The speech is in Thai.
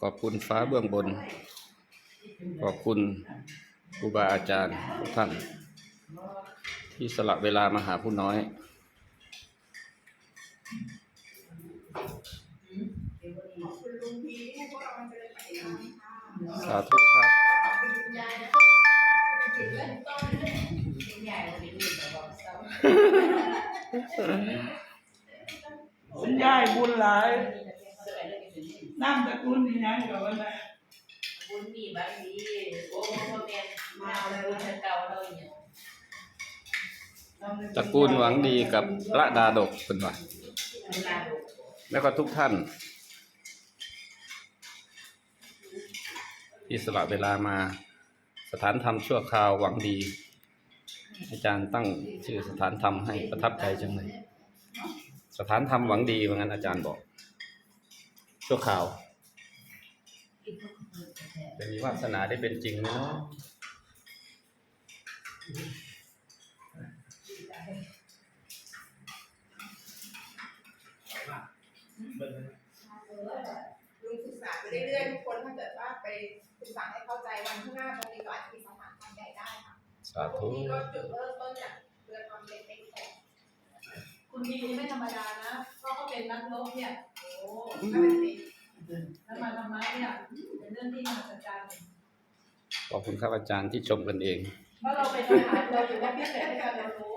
ขอบคุณฟ้าเบื้องบน ขอบคุณครูบาอาจารย์ทุกท่าน ที่สละเวลามาหาผู้น้อย สาธุครับคุณยายบุญหลาย นั่งตระกูลนี่ยังกับวันนั้นบุญมีบางทีโอ้พ่อแม่มาแล้วบุญเก่าเราเนี่ยตระกูลหวังดีกับพระดาดกเป็นว่าเวลาดูแล้วก็ทุกท่าน ที่สละเวลามาสถานธรรมชั่วคราวหวังดี อาจารย์ตั้งชื่อสถานธรรมให้ประทับใจจังเลย สถานธรรมหวังดีว่างั้นอาจารย์บอก ชั่วคราวจะมีวาสนาได้เป็นจริงไหมเนาะลุงศึกษาไปเรื่อยๆทุกคนถ้าเกิดว่าไปศึกษาให้เข้าใจวันข้างหน้าตรงนี้ก็อาจจะมีสถานทำใหญ่ได้ค่ะสาพวธุกนี้ก็จุดเริ่มต้นจากเรือทำเล็กๆก่อนคุณพีนี่ไม่ธรรมดานะ เพราะเขาเป็นนักรบเนี่ยโอ้ถ้าเป็นเด็กแล้วมาธรรมะเนี่ยเป็นเรื่องที่มหัศจรรย์ขอบคุณครับอาจารย์ที่ชมกันเองเพราะเราเป็นทหารเราอยู่ว่าพิเศษให้การเรารู้